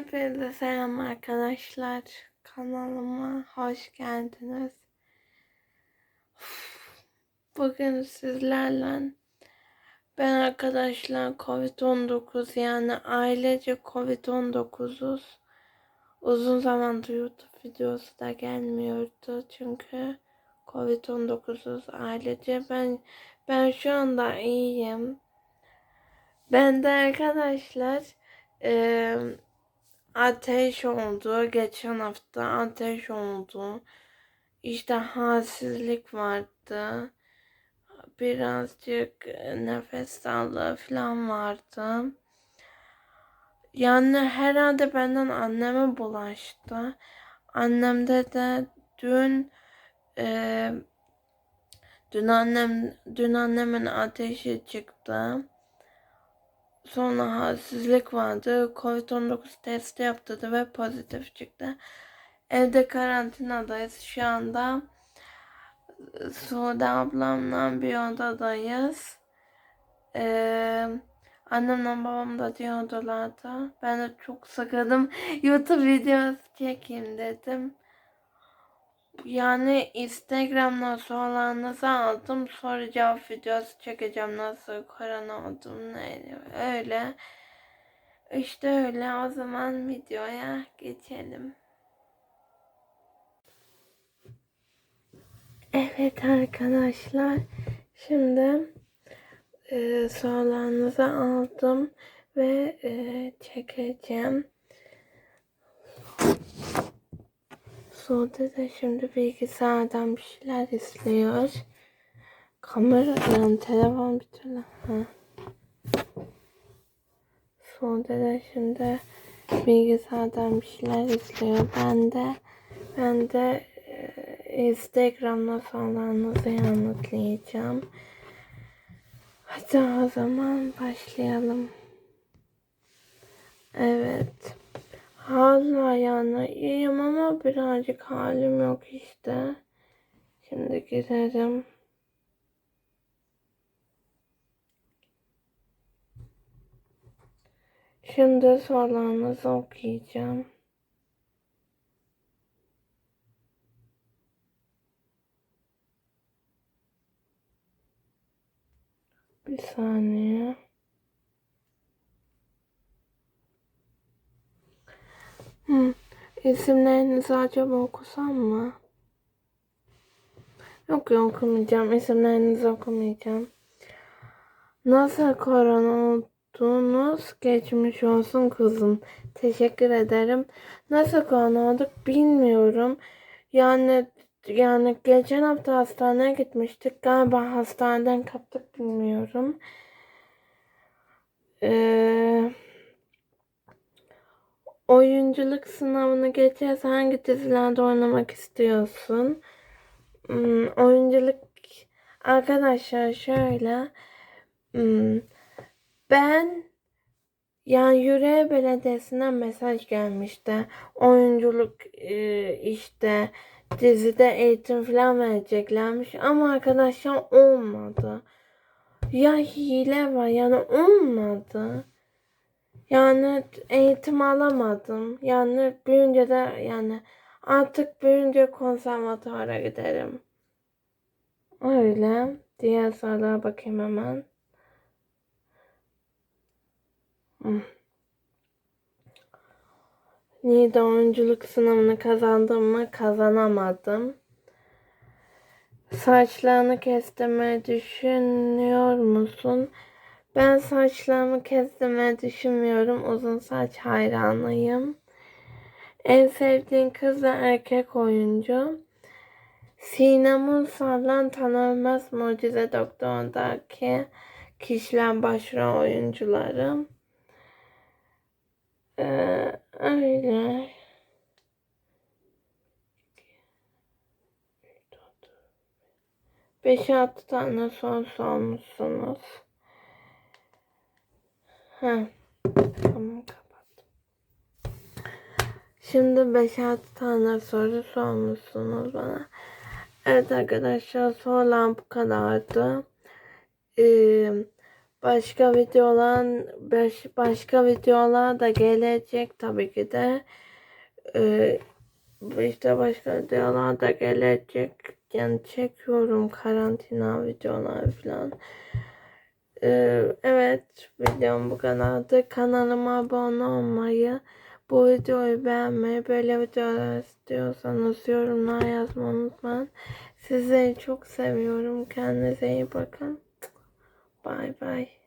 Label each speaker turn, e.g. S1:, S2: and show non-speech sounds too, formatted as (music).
S1: Hepinize selam arkadaşlar. Kanalıma hoş geldiniz. Bugün sizlerle ben arkadaşlar Covid-19 yani ailece Covid-19'uz. Uzun zamandır YouTube videosu da gelmiyordu çünkü Covid-19'uz ailece. Ben ben şu anda iyiyim. Ben de arkadaşlar eee ateş oldu. Geçen hafta ateş oldu. İşte halsizlik vardı. Birazcık nefes darlığı falan vardı. Yani herhalde benden anneme bulaştı. Annemde de dün e, dün annem dün annemin ateşi çıktı. Sonra halsizlik vardı. Covid-19 testi yaptırdı ve pozitif çıktı. Evde karantinadayız şu anda. Sude ablamla bir odadayız. Ee, annemle babam da diğer odalarda. Ben de çok sıkıldım. (laughs) YouTube videosu çekeyim dedim. Yani Instagram'dan sorularınızı aldım. Soru cevap videosu çekeceğim. Nasıl korona oldum neydi öyle. İşte öyle o zaman videoya geçelim. Evet arkadaşlar. Şimdi e, sorularınızı aldım ve e, çekeceğim. Sude de şimdi bilgisayardan bir şeyler izliyor. Kamera yani telefon bir türlü. Ha. Sude de şimdi bilgisayardan bir şeyler izliyor. Ben de ben de e, Instagram'da falanınızı yanıtlayacağım. Hadi o zaman başlayalım. Evet. Birazcık halim yok işte. Şimdi gidelim. Şimdi sorularınızı okuyacağım. Bir saniye. Hı. İsimlerinizi acaba okusam mı? Yok yok okumayacağım. İsimlerinizi okumayacağım. Nasıl korona oldunuz? Geçmiş olsun kızım. Teşekkür ederim. Nasıl korona olduk bilmiyorum. Yani yani geçen hafta hastaneye gitmiştik. Galiba hastaneden kaptık bilmiyorum. Eee Oyunculuk sınavını geçerse hangi dizilerde oynamak istiyorsun? Hmm, oyunculuk arkadaşlar şöyle hmm, ben yani Yüreğe Belediyesi'nden mesaj gelmişti. Oyunculuk e, işte dizide eğitim falan vereceklermiş ama arkadaşlar olmadı. Ya hile var yani olmadı. Yani eğitim alamadım. Yani büyünce de yani artık büyünce konservatuara giderim. Öyle. Diğer sorulara bakayım hemen. Hmm. Niğde oyunculuk sınavını kazandım mı? Kazanamadım. Saçlarını kestirmeyi düşünüyor musun? Ben saçlarımı kestirmeyi düşünmüyorum. Uzun saç hayranıyım. En sevdiğin kız ve erkek oyuncu. Sinem Ünsal'dan Tanınmaz Mucize Doktor'daki kişiler başrol oyuncularım. Ee, öyle. Beş altı tane soru sormuşsunuz. Ha. Tamam kapattım. Şimdi 5-6 tane soru sormuşsunuz bana. Evet arkadaşlar sorular bu kadardı. Ee, Başka videolar baş- başka videolar da gelecek tabii ki de. Ee, işte başka videolar da gelecek. Yani çekiyorum karantina videolar falan. Evet videom bu kadardı. Kanalıma abone olmayı, bu videoyu beğenmeyi, böyle videolar istiyorsanız yorumlar yazmayı unutmayın. Sizleri çok seviyorum. Kendinize iyi bakın. Bye bye.